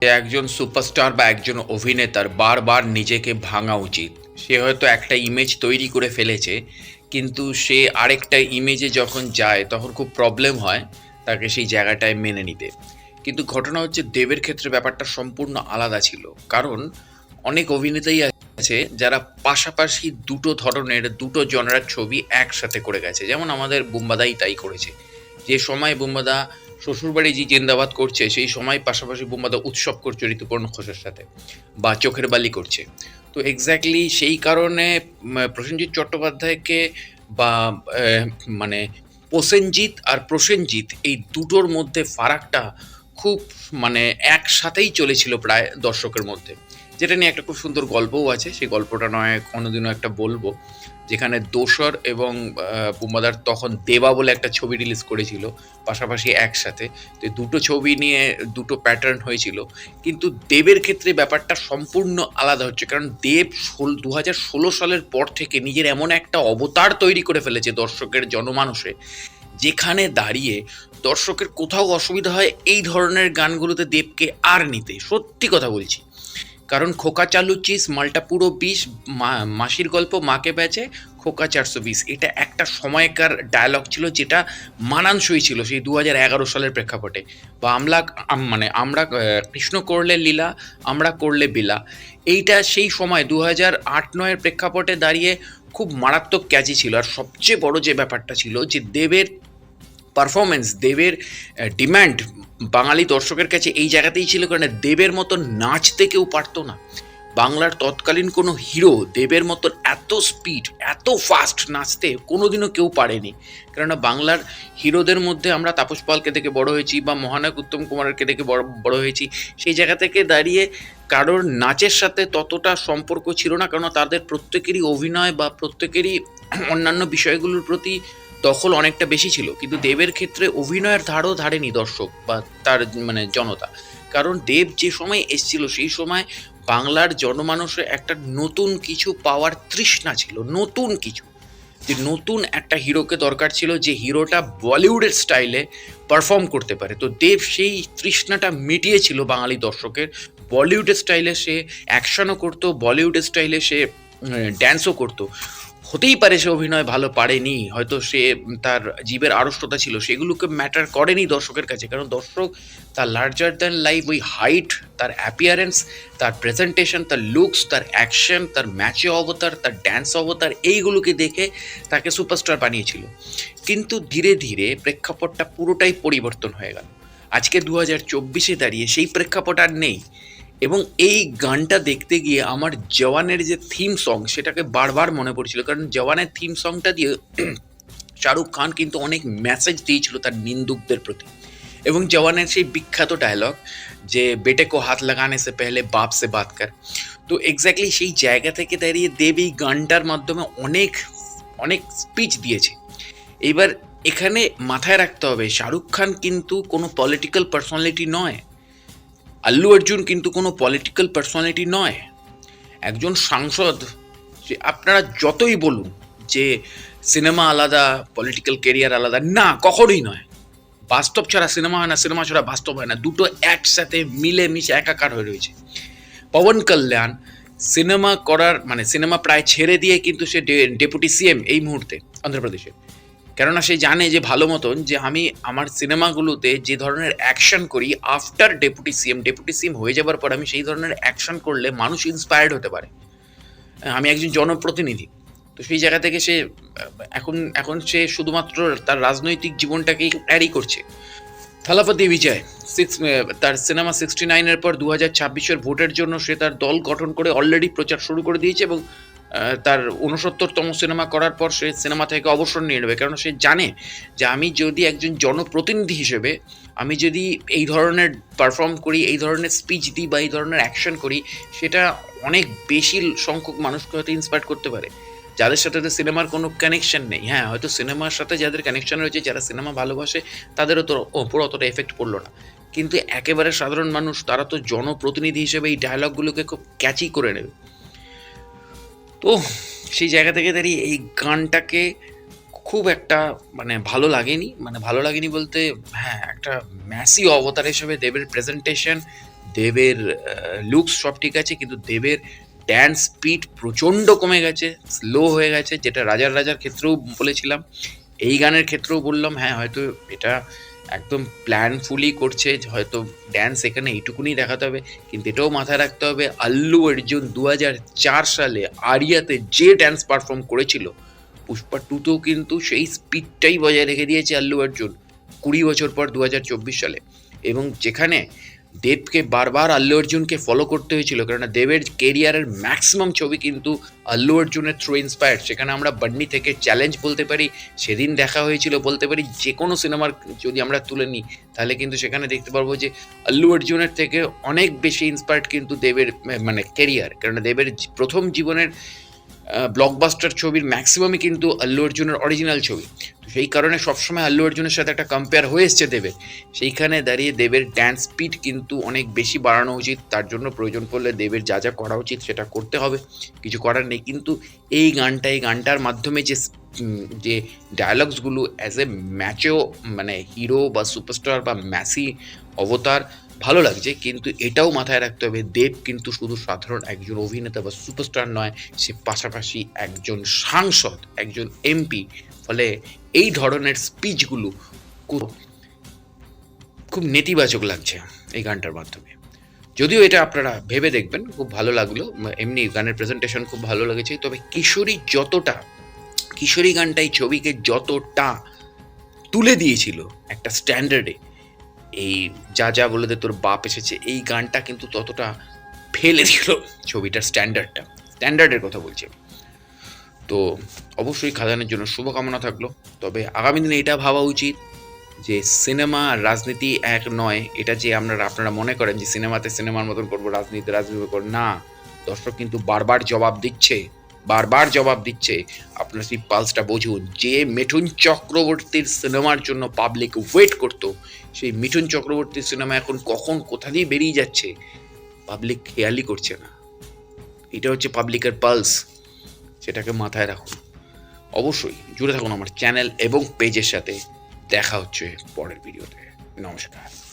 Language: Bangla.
একজন সুপারস্টার বা একজন অভিনেতার বারবার নিজেকে ভাঙা উচিত। সে হয়তো একটা ইমেজ তৈরি করে ফেলেছে, কিন্তু সে আরেকটা ইমেজে যখন যায়, তখন খুব প্রবলেম হয় তাকে সেই জায়গাটায় মেনে নিতে। কিন্তু ঘটনা হচ্ছে, দেবের ক্ষেত্রে ব্যাপারটা সম্পূর্ণ আলাদা ছিল। কারণ অনেক অভিনেতাই আছে, যারা পাশাপাশি দুটো ধরনের, দুটো জনরার ছবি একসাথে করে গেছে। যেমন আমাদের বুম্বাদাই তাই করেছে। যে সময় বুম্বাদা শ্বশুরবাড়ি যে জিন্দাবাদ করছে, সেই সময় পাশাপাশি বোমাদা উৎসব করছে ঋতুপর্ণ ঘোষের সাথে, বা চোখের বালি করছে। তো এক্স্যাক্টলি সেই কারণে প্রসেনজিৎ চট্টোপাধ্যায়কে বা মানে প্রসেনজিৎ আর প্রসেনজিৎ এই দুটোর মধ্যে ফারাকটা খুব মানে একসাথেই চলেছিল প্রায় দর্শকের মধ্যে। যেটা নিয়ে একটা খুব সুন্দর গল্পও আছে, সেই গল্পটা নয়, কোনোদিনও একটা বলব। যেখানে দোসর এবং বুম্বাদার তখন দেবা বলে একটা ছবি রিলিজ করেছিল, পাশাপাশি একসাথে। তো দুটো ছবি নিয়ে দুটো প্যাটার্ন হয়েছিল। কিন্তু দেবের ক্ষেত্রে ব্যাপারটা সম্পূর্ণ আলাদা হচ্ছে। কারণ দেব ষোল দু হাজার ষোলো সালের পর থেকে নিজের এমন একটা অবতার তৈরি করে ফেলেছে দর্শকের জনমানসে, যেখানে দাঁড়িয়ে দর্শকের কোথাও অসুবিধা হয়, এই ধরনের গানগুলোতে দেবকে আর নিতে। সত্যি কথা বলছি। কারণ খোকা চালু চিস মালটা পুরো বিষ মাসির গল্প, মাকে বেচে খোকা চারশো বিশ। এটা একটা সময়কার ডায়লগ ছিল যেটা মানানসই ছিল সেই দু হাজার এগারো সালের প্রেক্ষাপটে। বা আমলা মানে আমরা কৃষ্ণ করলে লীলা, আমরা করলে বিলা। এইটা সেই সময় দু হাজার আট নয়ের প্রেক্ষাপটে দাঁড়িয়ে খুব মারাত্মক ক্যাচি ছিল। আর সবচেয়ে বড় যে ব্যাপারটা ছিল যে দেবের পারফরমেন্স দেবের ডিম্যান্ড বাঙালি দর্শকের কাছে এই জায়গাতেই ছিল কারণ দেবের মতো নাচতে কেউ পারতো না। বাংলার তৎকালীন কোনো হিরো দেবের মতো এত স্পিড এত ফাস্ট নাচতে কোনোদিনও কেউ পারেনি। কেননা বাংলার হিরোদের মধ্যে আমরা তাপস পালকে দেখে বড় হয়েছি বা মহানায়ক উত্তম কুমারকে দেখে বড় বড় হয়েছি। সেই জায়গা থেকে দাঁড়িয়ে কারোর নাচের সাথে ততটা সম্পর্ক ছিল না কারণ তাদের প্রত্যেকেরই অভিনয় বা প্রত্যেকেরই অন্যান্য বিষয়গুলোর প্রতি দখল অনেকটা বেশি ছিল, কিন্তু দেবের ক্ষেত্রে অভিনয়ের ধারও ধারেনি দর্শক বা তার মানে জনতা। কারণ দেব যে সময় এসছিল, সেই সময় বাংলার জনমানসে একটা নতুন কিছু পাওয়ার তৃষ্ণা ছিল, নতুন কিছু। যে নতুন একটা হিরোকে দরকার ছিল যে হিরোটা বলিউডের স্টাইলে পারফর্ম করতে পারে। তো দেব সেই তৃষ্ণাটা মিটিয়েছিল বাঙালি দর্শকের। বলিউডের স্টাইলে সে অ্যাকশনও করতো, বলিউডের স্টাইলে সে ড্যান্সও করতো। হতেই পারে সে অভিনয় ভালো পারেনি, হয়তো সে তার জীবের আড়ষ্টতা ছিল, সেগুলোকে ম্যাটার করেনি দর্শকের কাছে, কারণ দর্শক তার লার্জার দ্যান লাইফ ওই হাইট তার অ্যাপিয়ারেন্স তার প্রেজেন্টেশন তার লুকস তার অ্যাকশন তার ম্যাচে অবতার, তার ড্যান্স অবতার, এইগুলোকে দেখে তাকে সুপারস্টার বানিয়েছিল। কিন্তু ধীরে ধীরে প্রেক্ষাপটটা পুরোটাই পরিবর্তন হয়ে গেল। আজকে দু হাজার চব্বিশে দাঁড়িয়ে সেই প্রেক্ষাপট আর নেই। এবং এই গানটা দেখতে গিয়ে আমার জওয়ানের যে থিম সং সেটাকে বারবার মনে পড়ছিল। কারণ জওয়ানের থিম সংটা দিয়ে শাহরুখ খান কিন্তু অনেক মেসেজ দিয়েছিল তার নিন্দুকদের প্রতি। এবং জওয়ানের সেই বিখ্যাত ডায়লগ যে, বেটে কো হাত লাগানে সে পেহলে বাপ সে বাত কর। তো এক্স্যাক্টলি সেই জায়গা থেকে দাঁড়িয়ে দেব এই গানটার মাধ্যমে অনেক অনেক স্পিচ দিয়েছে। এবার এখানে মাথায় রাখতে হবে, শাহরুখ খান কিন্তু কোনো পলিটিক্যাল পার্সোনালিটি নয়। আল্লু অর্জুন কিন্তু কোনো পলিটিক্যাল পার্সোনালিটি নয়। একজন সাংসদ, যে আপনারা যতই বলুন যে সিনেমা আলাদা পলিটিক্যাল কেরিয়ার আলাদা, না, কখনোই নয়। বাস্তব ছাড়া সিনেমা হয় না সিনেমা ছাড়া বাস্তব হয় না। দুটো একসাথে মিলে মিশে একাকার হয়ে রয়েছে। পবন কল্যাণ সিনেমা করার মানে সিনেমা প্রায় ছেড়ে দিয়ে কিন্তু সে ডেপুটি সিএম এই মুহূর্তে অন্ধ্রপ্রদেশে। কেননা সে জানে যে ভালো মতন যে আমি আমার সিনেমাগুলোতে যে ধরনের অ্যাকশন করি after deputy CM deputy CM হয়ে যাবার পর আমি সেই ধরনের অ্যাকশন করলে মানুষ ইন্সপায়ার্ড হতে পারে। আমি একজন জনপ্রতিনিধি। তো সেই জায়গা থেকে সে, এখন এখন সে শুধুমাত্র তার রাজনৈতিক জীবনটাকেই ক্যারি করছে। থালাপতি বিজয় সিক্স তার সিনেমা সিক্সটি নাইনের পর দু হাজার ছাব্বিশের ভোটের জন্য সে তার দল গঠন করে অলরেডি প্রচার শুরু করে দিয়েছে এবং তার উনসত্তরতম সিনেমা করার পর সে সিনেমা থেকে অবসর নিয়ে নেবে। কারণ সে জানে যে আমি যদি একজন জনপ্রতিনিধি হিসেবে আমি যদি এই ধরনের পারফর্ম করি, এই ধরনের স্পিচ দিই বা এই ধরনের অ্যাকশন করি, সেটা অনেক বেশি সংখ্যক মানুষকে হয়তো ইন্সপায়ার করতে পারে। যাদের সাথে তো সিনেমার কোনো কানেকশন নেই হ্যাঁ হয়তো সিনেমার সাথে যাদের কানেকশন রয়েছে, যারা সিনেমা ভালোবাসে, তাদেরও তো ওপর অতটা এফেক্ট পড়ল না। কিন্তু একেবারে সাধারণ মানুষ, তারা তো জনপ্রতিনিধি হিসেবে এই ডায়লগগুলোকে খুব ক্যাচি করে নেবে। তো সেই জায়গা থেকে দাঁড়িয়ে এই গানটাকে খুব একটা মানে ভালো লাগেনি। মানে ভালো লাগেনি বলতে হ্যাঁ একটা ম্যাসি অবতার হিসেবে দেবের প্রেজেন্টেশন দেবের লুকস সব ঠিক আছে, কিন্তু দেবের ড্যান্স স্পিড প্রচণ্ড কমে গেছে স্লো হয়ে গেছে, যেটা রাজার রাজার ক্ষেত্রেও বলেছিলাম। এই গানের ক্ষেত্রেও বললাম হ্যাঁ হয়তো এটা একদম প্ল্যানফুলি করছে, হয়তো ড্যান্স এখানে এইটুকুনি দেখাতে হবে, কিন্তু এটাও মাথায় রাখতে হবে, আল্লু অর্জুন দু সালে আরিয়াতে যে ড্যান্স পারফর্ম করেছিল, পুষ্পা টুতেও কিন্তু সেই স্পিডটাই বজায় রেখে দিয়েছে আল্লু অর্জুন কুড়ি বছর পর দু হাজার চব্বিশ সালে। এবং যেখানে দেবকে বারবার আল্লু অর্জুনকে ফলো করতে হয়েছিল, কেননা দেবের কেরিয়ারের ম্যাক্সিমাম ছবি কিন্তু আল্লু অর্জুনের থ্রু ইন্সপায়ার্ড সেখানে আমরা বান্নি থেকে চ্যালেঞ্জ বলতে পারি, সেদিন দেখা হয়েছিল বলতে পারি, যে কোনো সিনেমার যদি আমরা তুলে নিই, তাহলে কিন্তু সেখানে দেখতে পারব যে আল্লু অর্জুনের থেকে অনেক বেশি ইন্সপায়ার্ড কিন্তু দেবের মানে কেরিয়ার কেননা দেবের প্রথম জীবনের ব্লকবাস্টার ছবির ম্যাক্সিমামই কিন্তু আল্লু অর্জুনের অরিজিনাল ছবি। তো সেই কারণে সবসময় আল্লু অর্জুনের সাথে একটা কম্পেয়ার হয়ে এসছে দেবের। সেইখানে দাঁড়িয়ে দেবের ড্যান্স স্পিড কিন্তু অনেক বেশি বাড়ানো উচিত। তার জন্য প্রয়োজন পড়লে দেবের যা যা করা উচিত সেটা করতে হবে। কিছু করার নেই। কিন্তু এই গানটা, এই গানটার মাধ্যমে যে যে ডায়ালগসগুলো অ্যাজ এ ম্যাচেও মানে হিরো বা সুপারস্টার বা ম্যাসি অবতার ভালো লাগছে, কিন্তু এটাও মাথায় রাখতে হবে, দেব কিন্তু শুধু সাধারণ একজন অভিনেতা বা সুপারস্টার নয়, সে পাশাপাশি একজন সাংসদ, একজন এমপি ফলে এই ধরনের স্পিচগুলো খুব নেতিবাচক লাগছে এই গানটার মাধ্যমে। যদিও এটা আপনারা ভেবে দেখবেন, খুব ভালো লাগল, এমনি গানের প্রেজেন্টেশন খুব ভালো লেগেছে, তবে কিশোরী যতটা, কিশোরী গানটা এই ছবিকে যতটা তুলে দিয়েছিল একটা স্ট্যান্ডার্ডে এই যা যা বলে দে, তোর বাপ এসেছে, এই গানটা কিন্তু ততটা ফেলে দিল ছবিটার স্ট্যান্ডার্ডটা স্ট্যান্ডার্ডের কথা বলছি তো অবশ্যই খাদানের জন্য শুভকামনা থাকল। তবে আগামী দিনে এটা ভাবা উচিত যে সিনেমা আর রাজনীতি এক নয়। এটা যে আপনারা আপনারা মনে করেন যে সিনেমাতে সিনেমার মতন করব, রাজনীতি রাজনীতি করব, না। দর্শক কিন্তু বারবার জবাব দিচ্ছে, বারবার জবাব দিচ্ছে। আপনার সেই পালসটা বুঝুন। যে মিঠুন চক্রবর্তীর সিনেমার জন্য পাবলিক ওয়েট করতো সেই মিঠুন চক্রবর্তীর সিনেমা এখন কখন, কোথা দিয়ে বেরিয়ে যাচ্ছে পাবলিক খেয়ালই করছে না। এটা হচ্ছে পাবলিকের পালস সেটাকে মাথায় রাখুন। অবশ্যই জুড়ে থাকুন আমার চ্যানেল এবং পেজের সাথে। দেখা হচ্ছে পরের ভিডিওতে নমস্কার।